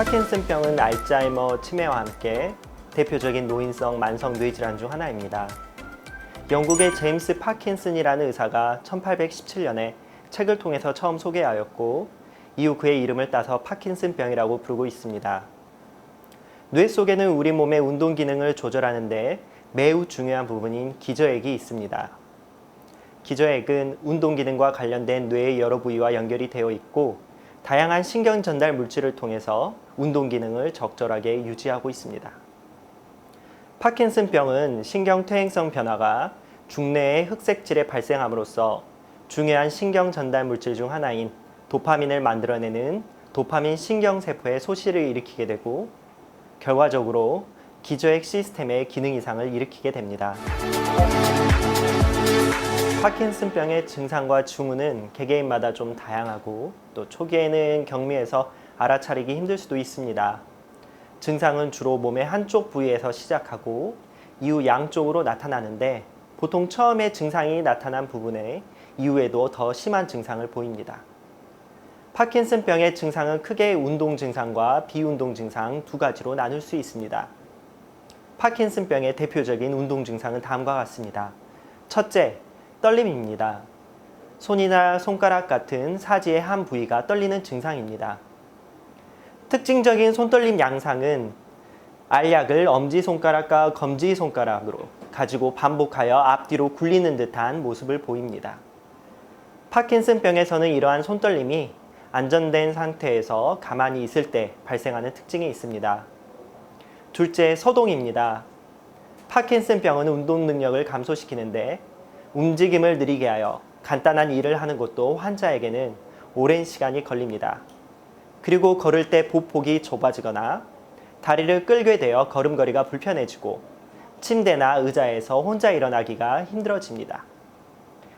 파킨슨병은 알츠하이머 치매와 함께 대표적인 노인성 만성 뇌 질환 중 하나입니다. 영국의 제임스 파킨슨이라는 의사가 1817년에 책을 통해서 처음 소개하였고 이후 그의 이름을 따서 파킨슨병이라고 부르고 있습니다. 뇌 속에는 우리 몸의 운동 기능을 조절하는데 매우 중요한 부분인 기저액이 있습니다. 기저액은 운동 기능과 관련된 뇌의 여러 부위와 연결이 되어 있고 다양한 신경 전달 물질을 통해서 운동 기능을 적절하게 유지하고 있습니다. 파킨슨병은 신경 퇴행성 변화가 중뇌의 흑색질에 발생함으로써 중요한 신경 전달 물질 중 하나인 도파민을 만들어내는 도파민 신경세포의 소실을 일으키게 되고 결과적으로 기저액 시스템의 기능 이상을 일으키게 됩니다. 파킨슨병의 증상과 징후는 개개인마다 좀 다양하고 또 초기에는 경미해서 알아차리기 힘들 수도 있습니다. 증상은 주로 몸의 한쪽 부위에서 시작하고 이후 양쪽으로 나타나는데 보통 처음에 증상이 나타난 부분에 이후에도 더 심한 증상을 보입니다. 파킨슨병의 증상은 크게 운동 증상과 비운동 증상 두 가지로 나눌 수 있습니다. 파킨슨병의 대표적인 운동 증상은 다음과 같습니다. 첫째, 떨림입니다. 손이나 손가락 같은 사지의 한 부위가 떨리는 증상입니다. 특징적인 손떨림 양상은 알약을 엄지손가락과 검지손가락으로 가지고 반복하여 앞뒤로 굴리는 듯한 모습을 보입니다. 파킨슨병에서는 이러한 손떨림이 안전된 상태에서 가만히 있을 때 발생하는 특징이 있습니다. 둘째, 서동입니다. 파킨슨병은 운동 능력을 감소시키는데 움직임을 느리게 하여 간단한 일을 하는 것도 환자에게는 오랜 시간이 걸립니다. 그리고 걸을 때 보폭이 좁아지거나 다리를 끌게 되어 걸음걸이가 불편해지고 침대나 의자에서 혼자 일어나기가 힘들어집니다.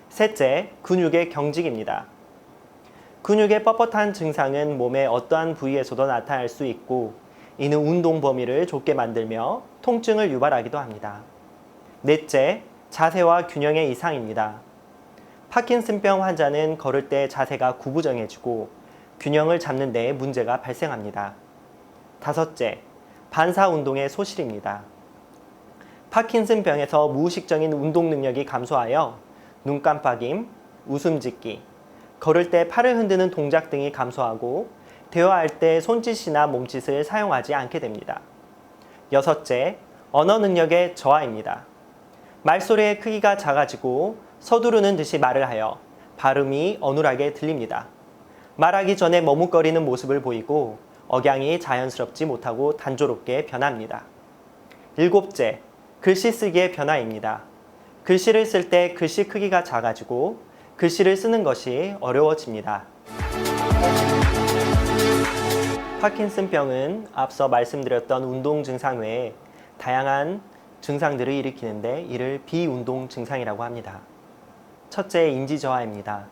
셋째, 근육의 경직입니다. 근육의 뻣뻣한 증상은 몸의 어떠한 부위에서도 나타날 수 있고 이는 운동 범위를 좁게 만들며 통증을 유발하기도 합니다. 넷째, 자세와 균형의 이상입니다. 파킨슨병 환자는 걸을 때 자세가 구부정해지고 균형을 잡는 데 문제가 발생합니다. 다섯째, 반사 운동의 소실입니다. 파킨슨 병에서 무의식적인 운동 능력이 감소하여 눈 깜빡임, 웃음 짓기, 걸을 때 팔을 흔드는 동작 등이 감소하고 대화할 때 손짓이나 몸짓을 사용하지 않게 됩니다. 여섯째, 언어 능력의 저하입니다. 말소리의 크기가 작아지고 서두르는 듯이 말을 하여 발음이 어눌하게 들립니다. 말하기 전에 머뭇거리는 모습을 보이고 억양이 자연스럽지 못하고 단조롭게 변합니다. 일곱째, 글씨 쓰기의 변화입니다. 글씨를 쓸 때 글씨 크기가 작아지고 글씨를 쓰는 것이 어려워집니다. 파킨슨병은 앞서 말씀드렸던 운동 증상 외에 다양한 증상들을 일으키는데 이를 비운동 증상이라고 합니다. 첫째, 인지 저하입니다.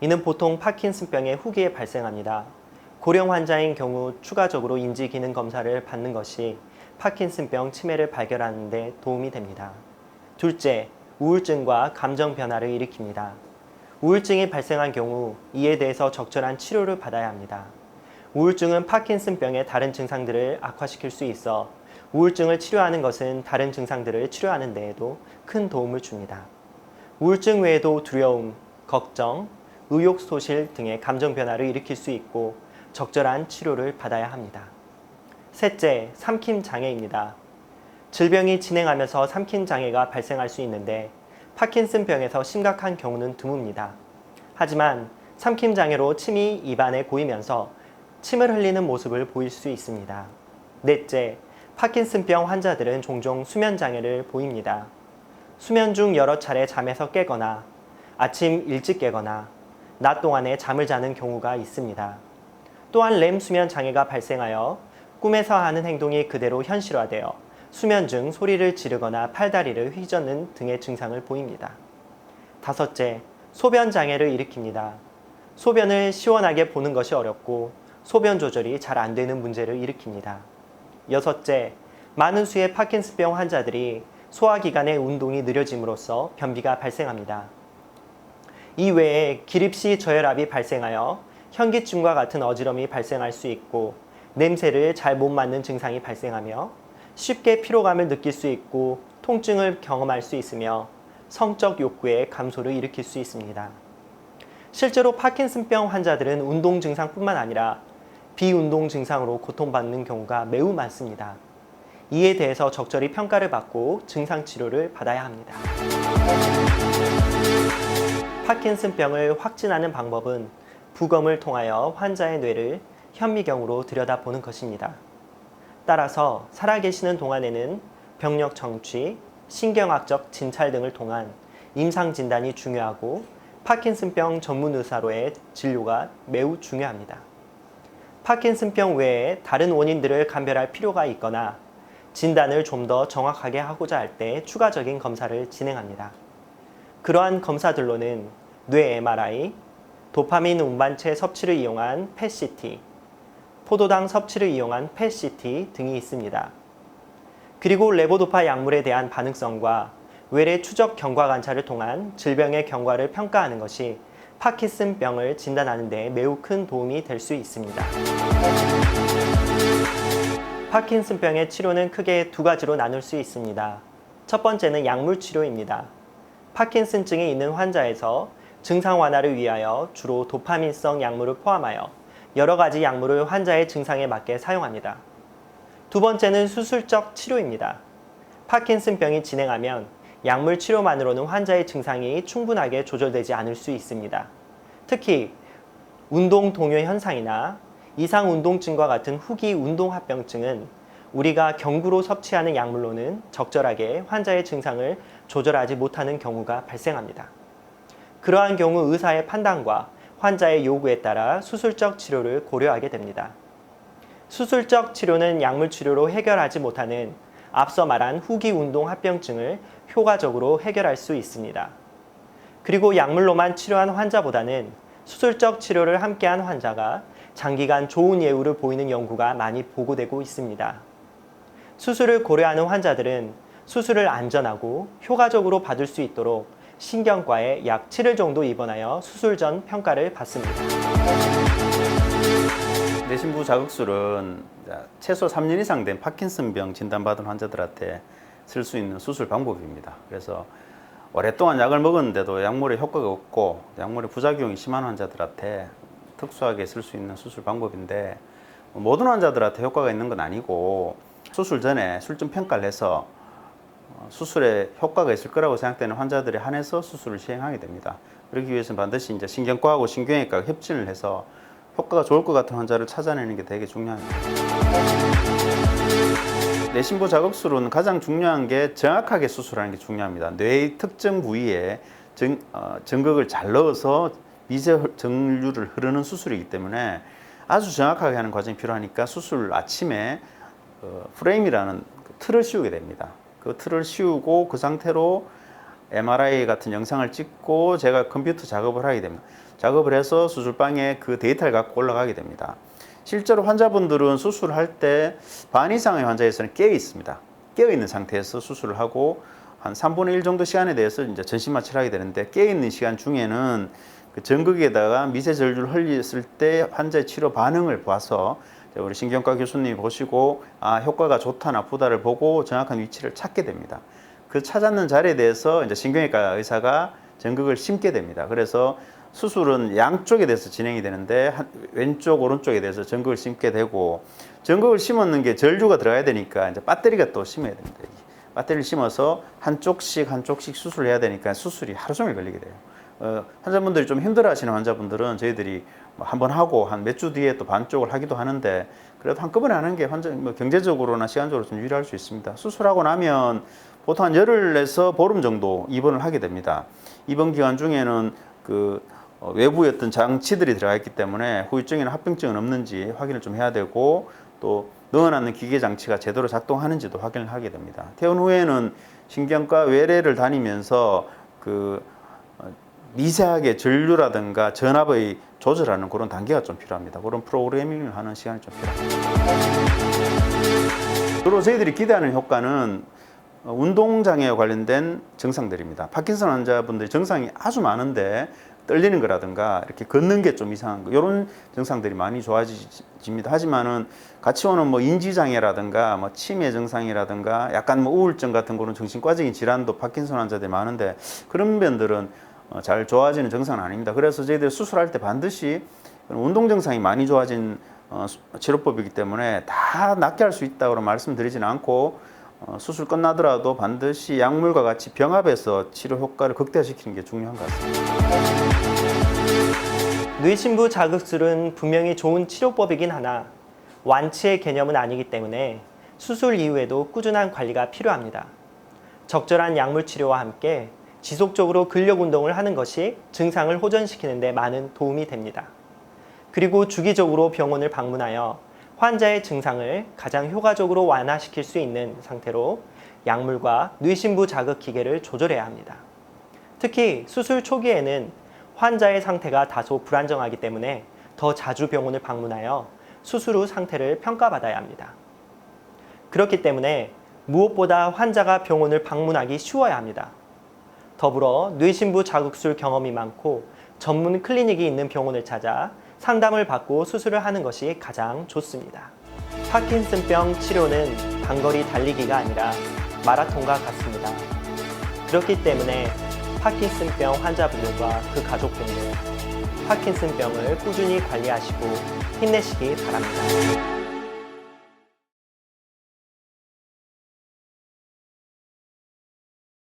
이는 보통 파킨슨병의 후기에 발생합니다. 고령 환자인 경우 추가적으로 인지 기능 검사를 받는 것이 파킨슨병 치매를 발견하는 데 도움이 됩니다. 둘째, 우울증과 감정 변화를 일으킵니다. 우울증이 발생한 경우 이에 대해서 적절한 치료를 받아야 합니다. 우울증은 파킨슨병의 다른 증상들을 악화시킬 수 있어 우울증을 치료하는 것은 다른 증상들을 치료하는 데에도 큰 도움을 줍니다. 우울증 외에도 두려움, 걱정, 의욕 소실 등의 감정 변화를 일으킬 수 있고 적절한 치료를 받아야 합니다. 셋째, 삼킴 장애입니다. 질병이 진행하면서 삼킴 장애가 발생할 수 있는데 파킨슨 병에서 심각한 경우는 드뭅니다. 하지만 삼킴 장애로 침이 입안에 고이면서 침을 흘리는 모습을 보일 수 있습니다. 넷째, 파킨슨병 환자들은 종종 수면 장애를 보입니다. 수면 중 여러 차례 잠에서 깨거나 아침 일찍 깨거나 낮 동안에 잠을 자는 경우가 있습니다. 또한 렘 수면 장애가 발생하여 꿈에서 하는 행동이 그대로 현실화되어 수면 중 소리를 지르거나 팔다리를 휘젓는 등의 증상을 보입니다. 다섯째, 소변 장애를 일으킵니다. 소변을 시원하게 보는 것이 어렵고 소변 조절이 잘 안 되는 문제를 일으킵니다. 여섯째, 많은 수의 파킨슨병 환자들이 소화기관의 운동이 느려짐으로써 변비가 발생합니다. 이외에 기립시 저혈압이 발생하여 현기증과 같은 어지럼이 발생할 수 있고 냄새를 잘 못 맡는 증상이 발생하며 쉽게 피로감을 느낄 수 있고 통증을 경험할 수 있으며 성적 욕구의 감소를 일으킬 수 있습니다. 실제로 파킨슨병 환자들은 운동 증상뿐만 아니라 비운동 증상으로 고통받는 경우가 매우 많습니다. 이에 대해서 적절히 평가를 받고 증상 치료를 받아야 합니다. 파킨슨병을 확진하는 방법은 부검을 통하여 환자의 뇌를 현미경으로 들여다보는 것입니다. 따라서 살아계시는 동안에는 병력 정취, 신경학적 진찰 등을 통한 임상 진단이 중요하고 파킨슨병 전문 의사로의 진료가 매우 중요합니다. 파킨슨병 외에 다른 원인들을 감별할 필요가 있거나 진단을 좀 더 정확하게 하고자 할 때 추가적인 검사를 진행합니다. 그러한 검사들로는 뇌 MRI, 도파민 운반체 섭취를 이용한 PET-CT, 포도당 섭취를 이용한 PET-CT 등이 있습니다. 그리고 레보도파 약물에 대한 반응성과 외래 추적 경과 관찰을 통한 질병의 경과를 평가하는 것이 파킨슨병을 진단하는 데 매우 큰 도움이 될 수 있습니다. 파킨슨병의 치료는 크게 두 가지로 나눌 수 있습니다. 첫 번째는 약물 치료입니다. 파킨슨증이 있는 환자에서 증상 완화를 위하여 주로 도파민성 약물을 포함하여 여러 가지 약물을 환자의 증상에 맞게 사용합니다. 두 번째는 수술적 치료입니다. 파킨슨병이 진행하면 약물 치료만으로는 환자의 증상이 충분하게 조절되지 않을 수 있습니다. 특히 운동 동요 현상이나 이상 운동증과 같은 후기 운동 합병증은 우리가 경구로 섭취하는 약물로는 적절하게 환자의 증상을 조절하지 못하는 경우가 발생합니다. 그러한 경우 의사의 판단과 환자의 요구에 따라 수술적 치료를 고려하게 됩니다. 수술적 치료는 약물 치료로 해결하지 못하는 앞서 말한 후기 운동 합병증을 효과적으로 해결할 수 있습니다. 그리고 약물로만 치료한 환자보다는 수술적 치료를 함께한 환자가 장기간 좋은 예후를 보이는 연구가 많이 보고되고 있습니다. 수술을 고려하는 환자들은 수술을 안전하고 효과적으로 받을 수 있도록 신경과에 약 7일 정도 입원하여 수술 전 평가를 받습니다. 내신부 자극술은 최소 3년 이상 된 파킨슨병 진단받은 환자들한테 쓸 수 있는 수술 방법입니다. 그래서 오랫동안 약을 먹었는데도 약물에 효과가 없고 약물의 부작용이 심한 환자들한테 특수하게 쓸 수 있는 수술 방법인데 모든 환자들한테 효과가 있는 건 아니고 수술 전에 술점 평가를 해서 어, 수술에 효과가 있을 거라고 생각되는 환자들에 한해서 수술을 시행하게 됩니다. 그러기 위해서는 반드시 이제 신경과하고 신경외과가 협진을 해서 효과가 좋을 것 같은 환자를 찾아내는 게 되게 중요합니다. 내신부 자극술은 가장 중요한 게 정확하게 수술하는 게 중요합니다. 뇌의 특정 부위에 정, 어, 전극을 잘 넣어서 미세 정류를 흐르는 수술이기 때문에 아주 정확하게 하는 과정이 필요하니까 수술 아침에 어, 프레임이라는 그 틀을 씌우게 됩니다. 그 틀을 씌우고 그 상태로 MRI 같은 영상을 찍고 제가 컴퓨터 작업을 하게 됩니다. 작업을 해서 수술방에 그 데이터를 갖고 올라가게 됩니다. 실제로 환자분들은 수술할 때 반 이상의 환자에서는 깨어 있습니다. 깨어 있는 상태에서 수술을 하고 한 3분의 1 정도 시간에 대해서 이제 전신 마취를 하게 되는데 깨어 있는 시간 중에는 그 전극에다가 미세 전류를 흘렸을 때 환자의 치료 반응을 봐서 우리 신경과 교수님이 보시고 아 효과가 좋다 나쁘다를 보고 정확한 위치를 찾게 됩니다. 그 찾았는 자리에 대해서 이제 신경외과 의사가 전극을 심게 됩니다. 그래서 수술은 양쪽에 대해서 진행이 되는데 한, 왼쪽 오른쪽에 대해서 전극을 심게 되고 전극을 심었는 게 전류가 들어가야 되니까 이제 배터리가 또 심어야 됩니다. 배터리를 심어서 한쪽씩 한쪽씩 수술을 해야 되니까 수술이 하루 종일 걸리게 돼요. 어, 환자분들이 좀 힘들어하시는 환자분들은 저희들이 뭐 한번 하고 한 몇 주 뒤에 또 반쪽을 하기도 하는데 그래도 한꺼번에 하는 게 환자 뭐 경제적으로나 시간적으로 좀 유리할 수 있습니다. 수술하고 나면 보통 한 열흘에서 보름 정도 입원을 하게 됩니다. 입원 기간 중에는 그 어, 외부의 어떤 장치들이 들어가 있기 때문에 후유증이나 합병증은 없는지 확인을 좀 해야 되고 또 넣어놨는 기계 장치가 제대로 작동하는지도 확인을 하게 됩니다. 퇴원 후에는 신경과 외래를 다니면서 그 어, 미세하게 전류라든가 전압의 조절하는 그런 단계가 좀 필요합니다. 그런 프로그래밍을 하는 시간이 좀 필요합니다. 주로 저희들이 기대하는 효과는 운동장애와 관련된 증상들입니다. 파킨슨 환자분들이 증상이 아주 많은데 떨리는 거라든가 이렇게 걷는 게 좀 이상한 거 이런 증상들이 많이 좋아집니다. 하지만은 같이 오는 뭐 인지 장애라든가 뭐 치매 증상이라든가 약간 뭐 우울증 같은 거는 정신과적인 질환도 파킨슨 환자들이 많은데 그런 분들은 어, 잘 좋아지는 증상은 아닙니다. 그래서 저희들 수술할 때 반드시 운동 증상이 많이 좋아진 어, 수- 치료법이기 때문에 다 낫게 할 수 있다고 말씀드리지는 않고 어, 수술 끝나더라도 반드시 약물과 같이 병합해서 치료 효과를 극대화시키는 게 중요한 것 같습니다. 뇌신부 자극술은 분명히 좋은 치료법이긴 하나 완치의 개념은 아니기 때문에 수술 이후에도 꾸준한 관리가 필요합니다. 적절한 약물 치료와 함께 지속적으로 근력 운동을 하는 것이 증상을 호전시키는 데 많은 도움이 됩니다. 그리고 주기적으로 병원을 방문하여 환자의 증상을 가장 효과적으로 완화시킬 수 있는 상태로 약물과 뇌신부 자극 기계를 조절해야 합니다. 특히 수술 초기에는 환자의 상태가 다소 불안정하기 때문에 더 자주 병원을 방문하여 수술 후 상태를 평가받아야 합니다. 그렇기 때문에 무엇보다 환자가 병원을 방문하기 쉬워야 합니다. 더불어 뇌신부 자극술 경험이 많고 전문 클리닉이 있는 병원을 찾아 상담을 받고 수술을 하는 것이 가장 좋습니다. 파킨슨병 치료는 단거리 달리기가 아니라 마라톤과 같습니다. 그렇기 때문에 파킨슨병 환자분들과 그 가족분들 파킨슨병을 꾸준히 관리하시고 힘내시기 바랍니다.